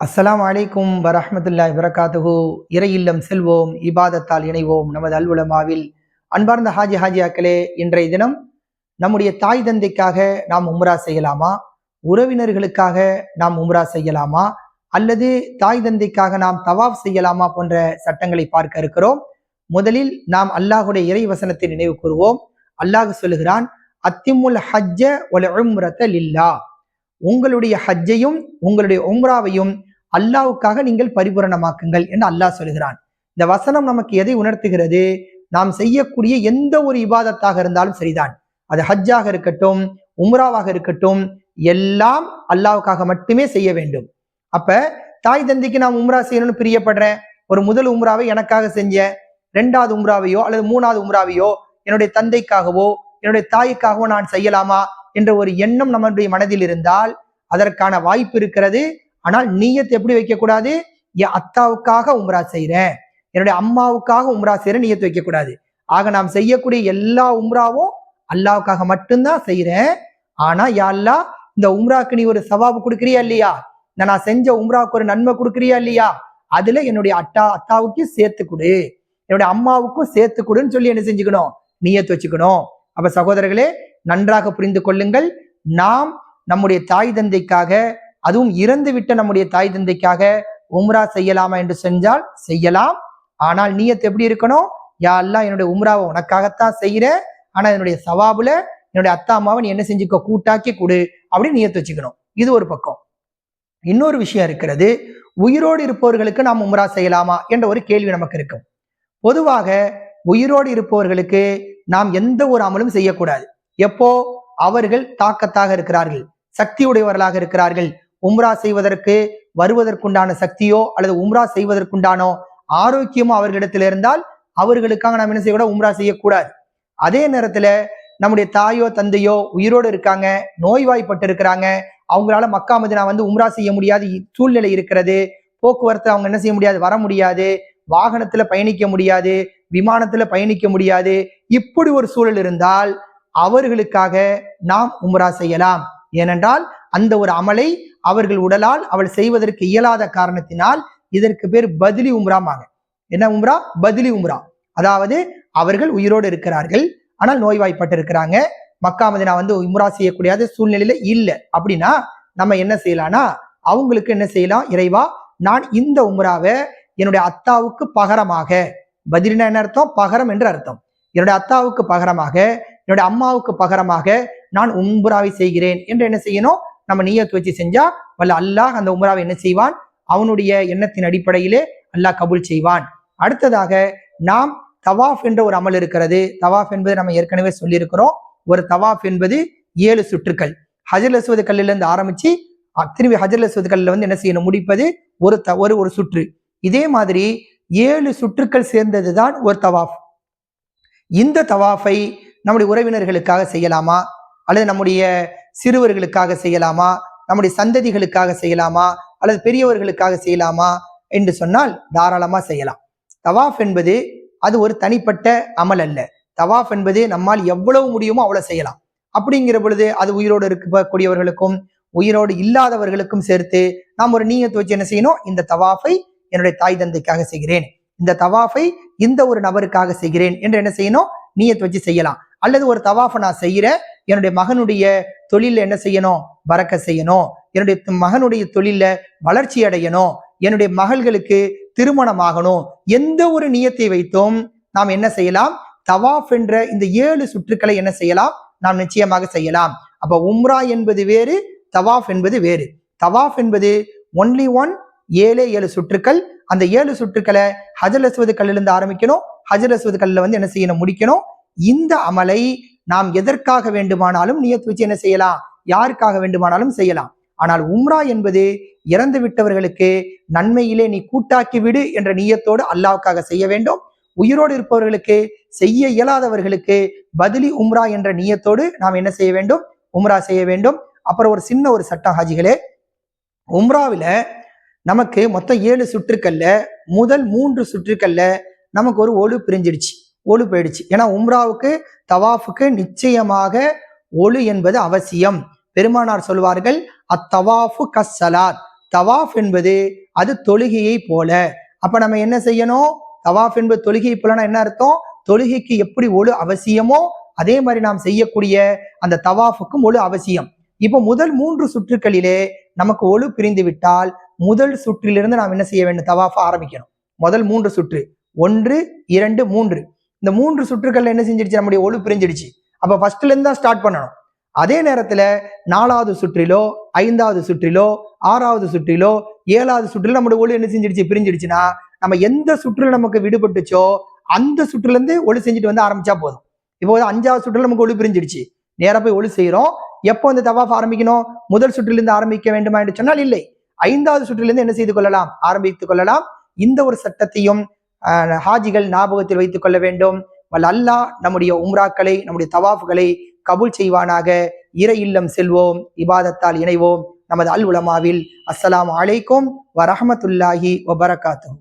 அஸ்லாம் வலைக்கும் வரமத்துல்லா வரகாத்துஹு இறை இல்லம் செல்வோம் இபாதத்தால் இணைவோம் நமது அல்வுலமாவில் அன்பார்ந்த ஹாஜி ஹாஜியாக்களே இன்றைய தினம் நம்முடைய தாய் தந்தைக்காக நாம் உம்ரா செய்யலாமா? உறவினர்களுக்காக நாம் உம்ரா செய்யலாமா? அல்லது தாய் தந்தைக்காக நாம் தவாஃப் செய்யலாமா போன்ற சட்டங்களை பார்க்க இருக்கிறோம். முதலில் நாம் அல்லாஹுடைய இறை வசனத்தை நினைவு கூறுவோம். அல்லாஹ் சொல்லுகிறான் அத்திமுல் ஹஜ்ஜ ஒல உம்ரத்த லில்லா. உங்களுடைய ஹஜ்ஜையும் உங்களுடைய உம்ராவையும் அல்லாவுக்காக நீங்கள் பரிபூரணமாக்குங்கள் என்று அல்லாஹ் சொல்கிறான் இந்த வசனம் நமக்கு எதை உணர்த்துகிறது? நாம் செய்யக்கூடிய எந்த ஒரு இபாதத்தாக இருந்தாலும் சரிதான். அது ஹஜ்ஜாக இருக்கட்டும் உம்ராவாக இருக்கட்டும் எல்லாம் அல்லாவுக்காக மட்டுமே செய்ய வேண்டும். அப்ப தாய் தந்தைக்கு நான் உம்ரா செய்யணும்னு பிரியப்படுறேன். ஒரு முதல் உம்ராவை எனக்காக செஞ்சேன் ரெண்டாவது உம்ராவையோ அல்லது மூணாவது உம்ராவையோ என்னுடைய தந்தைக்காகவோ என்னுடைய தாய்க்காகவோ நான் செய்யலாமா என்ற ஒரு எண்ணம் நம்மளுடைய மனதில் இருந்தால் அதற்கான வாய்ப்பு இருக்கிறது. ஆனால் நீயத்தை எப்படி வைக்கக்கூடாது? என் அத்தாவுக்காக உம்ரா செய்கிறேன் என்னுடைய அம்மாவுக்காக உம்ரா செய்கிறேன் நீயத்தை வைக்கக்கூடாது. ஆக நாம் செய்யக்கூடிய எல்லா உம்ராவும் அல்லாவுக்காக மட்டும்தான் செய்கிறேன் ஆனா யா அல்லா இந்த உம்ராக்கு நீ ஒரு சவாபு கொடுக்குறியா இல்லையா? நான் செஞ்ச உம்ராவுக்கு ஒரு நன்மை கொடுக்குறியா இல்லையா? அதுல என்னுடைய அட்டா அத்தாவுக்கு சேர்த்து கொடு. என்னுடைய அம்மாவுக்கும் சேர்த்து கொடுன்னு சொல்லி என்ன செஞ்சுக்கணும்? நீயத்து வச்சுக்கணும். அப்ப சகோதரர்களே நன்றாக புரிந்து கொள்ளுங்கள். நாம் நம்முடைய தாய் தந்தைக்காக அதுவும் இறந்து விட்ட நம்முடைய தாய் தந்தைக்காக உம்ரா செய்யலாமா என்று செஞ்சால் செய்யலாம். ஆனால் நீயத்து எப்படி இருக்கணும்? யா அல்லா என்னுடைய உம்ராவை உனக்காகத்தான் செய்யற ஆனா என்னுடைய சவாபுல என்னுடைய அத்தா அம்மாவை நீ என்ன செஞ்சுக்க கூட்டாக்கி கொடு அப்படின்னு நீயத்து வச்சுக்கணும். இது ஒரு பக்கம். இன்னொரு விஷயம் இருக்கிறது உயிரோடு இருப்பவர்களுக்கு நாம் உம்ரா செய்யலாமா என்ற ஒரு கேள்வி நமக்கு இருக்கும். பொதுவாக உயிரோடு இருப்பவர்களுக்கு நாம் எந்த ஒரு அமலும் செய்யக்கூடாது. எப்போ? அவர்கள் தாக்கத்தாக இருக்கிறார்கள். சக்தி உடையவர்களாக இருக்கிறார்கள். உம்ரா செய்வதற்கு வருவதற்குண்டான சக்தியோ அல்லது உம்ரா செய்வதற்குண்டானோ ஆரோக்கியமோ அவர்களிடத்தில் இருந்தால் அவர்களுக்காக நாம் என்ன செய்யக்கூடாது உம்ரா செய்யக்கூடாது. அதே நேரத்துல நம்முடைய தாயோ தந்தையோ உயிரோடு இருக்காங்க நோய்வாய்ப்பட்டு இருக்கிறாங்க அவங்களால மக்கா மதினா வந்து உம்ரா செய்ய முடியாத சூழ்நிலை இருக்கிறது போக்குவரத்து அவங்க என்ன செய்ய முடியாது வர முடியாது வாகனத்துல பயணிக்க முடியாது விமானத்துல பயணிக்க முடியாது. இப்படி ஒரு சூழல் இருந்தால் அவர்களுக்காக நாம் உம்ரா செய்யலாம். ஏனென்றால் அந்த ஒரு அமலை அவர்கள் உடலால் அவள் செய்வதற்கு இயலாத காரணத்தினால் இதற்கு பேர் பதிலி உம்ராமாக என்ன உம்ரா? பதிலி உம்ரா. அதாவது அவர்கள் உயிரோடு இருக்கிறார்கள் ஆனால் நோய்வாய்ப்பட்டிருக்கிறாங்க மக்காமதி மக்கா மதினா வந்து உம்ரா செய்யக்கூடிய சூழ்நிலையில இல்லை. அப்படின்னா நம்ம என்ன செய்யலாம்னா அவங்களுக்கு என்ன செய்யலாம்? இறைவா நான் இந்த உம்ராவை என்னுடைய அத்தாவுக்கு பகரமாக. பதிரினா என்ன அர்த்தம்? பகரம் என்று அர்த்தம். என்னுடைய அத்தாவுக்கு பகரமாக என்னுடைய அம்மாவுக்கு பகரமாக நான் உம்ராவை செய்கிறேன். என்று என்ன செய்யணும்? நம்ம நீயத்து வச்சு செஞ்சா வல்ல அல்லாஹ் அந்த உம்ராவை என்ன செய்வான்? அவனுடைய எண்ணத்தின் அடிப்படையிலே அல்லாஹ் கபூல் செய்வான். அடுத்ததாக நாம் தவாஃப் என்ற ஒரு அமல் இருக்கிறது. தவாஃப் என்பது நம்ம ஏற்கனவே சொல்லியிருக்கிறோம். ஒரு தவாஃப் என்பது ஏழு சுற்றுக்கள். ஹஜர் லசுவது கல்லிலிருந்து ஆரம்பிச்சு திரும்பி ஹஜர் லசுவது கல்லில் வந்து என்ன செய்யணும்? முடிப்பது ஒரு த ஒரு ஒரு சுற்று. இதே மாதிரி ஏழு சுற்றுக்கள் சேர்ந்தது தான் ஒரு தவாஃப். இந்த தவாஃபை நம்முடைய உறவினர்களுக்காக செய்யலாமா? அல்லது நம்முடைய சிறுவர்களுக்காக செய்யலாமா? நம்முடைய சந்ததிகளுக்காக செய்யலாமா? அல்லது பெரியவர்களுக்காக செய்யலாமா? என்று சொன்னால் தாராளமாக செய்யலாம். தவாஃப் என்பது அது ஒரு தனிப்பட்ட அமல் அல்ல. தவாஃப் என்பது நம்மால் எவ்வளவு முடியுமோ அவ்வளோ செய்யலாம். அப்படிங்கிற பொழுது அது உயிரோடு இருக்கக்கூடியவர்களுக்கும் உயிரோடு இல்லாதவர்களுக்கும் சேர்த்து நாம் ஒரு நீயத்து வச்சு என்ன செய்யணும்? இந்த தவாஃபை என்னுடைய தாய் தந்தைக்காக செய்கிறேன். இந்த தவாஃபை இந்த ஒரு நபருக்காக செய்கிறேன் என்று என்ன செய்யணும்? நீயத் வச்சு செய்யலாம். அல்லது ஒரு தவாஃபை நான் செய்கிறேன் என்னுடைய மகனுடைய தொழில என்ன செய்யணும்? பறக்க செய்யணும். என்னுடைய மகனுடைய தொழில வளர்ச்சி அடையணும். என்னுடைய மகள்களுக்கு திருமணமாகணும். எந்த ஒரு நியத்தை வைத்தும் நாம் என்ன செய்யலாம்? தவாஃப் என்ற இந்த ஏழு சுற்றுக்களை என்ன செய்யலாம்? நாம் நிச்சயமாக செய்யலாம். அப்ப உம்ரா என்பது வேறு தவாஃப் என்பது வேறு. தவாஃப் என்பது ஒன்லி ஒன் ஏழே ஏழு சுற்றுக்கள். அந்த ஏழு சுற்றுக்களை ஹஜர் அஸ்வது கல்லிலிருந்து ஆரம்பிக்கணும். ஹஜர் அஸ்வது கல்லில் வந்து என்ன செய்யணும்? முடிக்கணும். இந்த அமலை நாம் எதற்காக வேண்டுமானாலும் நியத்து வச்சு என்ன செய்யலாம்? யாருக்காக வேண்டுமானாலும் செய்யலாம். ஆனால் உம்ரா என்பது இறந்து விட்டவர்களுக்கு நன்மையிலே நீ கூட்டாக்கி விடு என்ற நியத்தோடு அல்லாவுக்காக செய்ய வேண்டும். உயிரோடு இருப்பவர்களுக்கு செய்ய இயலாதவர்களுக்கு பதிலி உம்ரா என்ற நியத்தோடு நாம் என்ன செய்ய வேண்டும்? உம்ரா செய்ய வேண்டும். அப்புறம் ஒரு சின்ன ஒரு சட்டம் ஹாஜிகளே உம்ராவில நமக்கு மொத்தம் ஏழு சுற்றுக்கள்ல முதல் மூன்று சுற்றுக்கள்ல நமக்கு ஒரு ஒழு பிரிஞ்சிடுச்சு. ஒழு போயிடுச்சு. ஏன்னா உம்ராவுக்கு தவாஃபுக்கு நிச்சயமாக ஒழு என்பது அவசியம். பெருமானார் சொல்வார்கள் அத்தவாஃபு கசலாத் தவாஃப் என்பது அது தொழுகையை போல. அப்ப நம்ம என்ன செய்யணும்? தவாஃப் என்பது தொழுகையை போலனா என்ன அர்த்தம்? தொழுகைக்கு எப்படி ஒழு அவசியமோ அதே மாதிரி நாம் செய்யக்கூடிய அந்த தவாஃபுக்கும் ஒழு அவசியம். இப்போ முதல் மூன்று சுற்றுக்களிலே நமக்கு ஒழு பிரிந்து விட்டால் முதல் சுற்றிலிருந்து நாம் என்ன செய்ய வேண்டும்? தவாஃப ஆரம்பிக்கணும். முதல் மூன்று சுற்று. ஒன்று இரண்டு மூன்று. இந்த மூன்று சுற்றுக்கள்ல என்ன செஞ்சிடுச்சு? நம்முடைய ஒழு பிரிஞ்சிடுச்சு. அப்ப ஃபர்ஸ்ட்ல இருந்து தான் ஸ்டார்ட் பண்ணணும். அதே நேரத்துல நாலாவது சுற்றிலோ ஐந்தாவது சுற்றிலோ ஆறாவது சுற்றிலோ ஏழாவது சுற்றிலோ நம்முடைய ஒளி என்ன செஞ்சிடுச்சு? பிரிஞ்சிடுச்சுன்னா நம்ம எந்த சுற்றில் நமக்கு விடுபட்டுச்சோ அந்த சுற்றுல இருந்து ஒளி செஞ்சுட்டு வந்து ஆரம்பிச்சா போதும். இப்போ அஞ்சாவது சுற்றுல நமக்கு ஒளி பிரிஞ்சிடுச்சு. நேரா போய் ஒளி செய்யறோம் எப்போ இந்த தவாஃப் ஆரம்பிக்கணும்? முதல் சுற்றிலிருந்து ஆரம்பிக்க வேண்டுமா என்று சொன்னால் இல்லை. ஐந்தாவது சுற்றிலிருந்து என்ன செய்து கொள்ளலாம்? ஆரம்பித்துக் கொள்ளலாம். இந்த ஒரு சட்டத்தையும் ஹாஜிகள் ஞாபகத்தில் வைத்துக் கொள்ள வேண்டும். வல் அல்லாஹ் நம்முடைய உம்ராக்களை நம்முடைய தவாஃப்களை கபூல் செய்வானாக. இறை இல்லம் செல்வோம் இபாதத்தால் இணைவோம். நமது அல் உலமாவில் அஸ்ஸலாம் அலைக்கும் வரஹமத்துல்லாஹி வபரகாத்துஹு.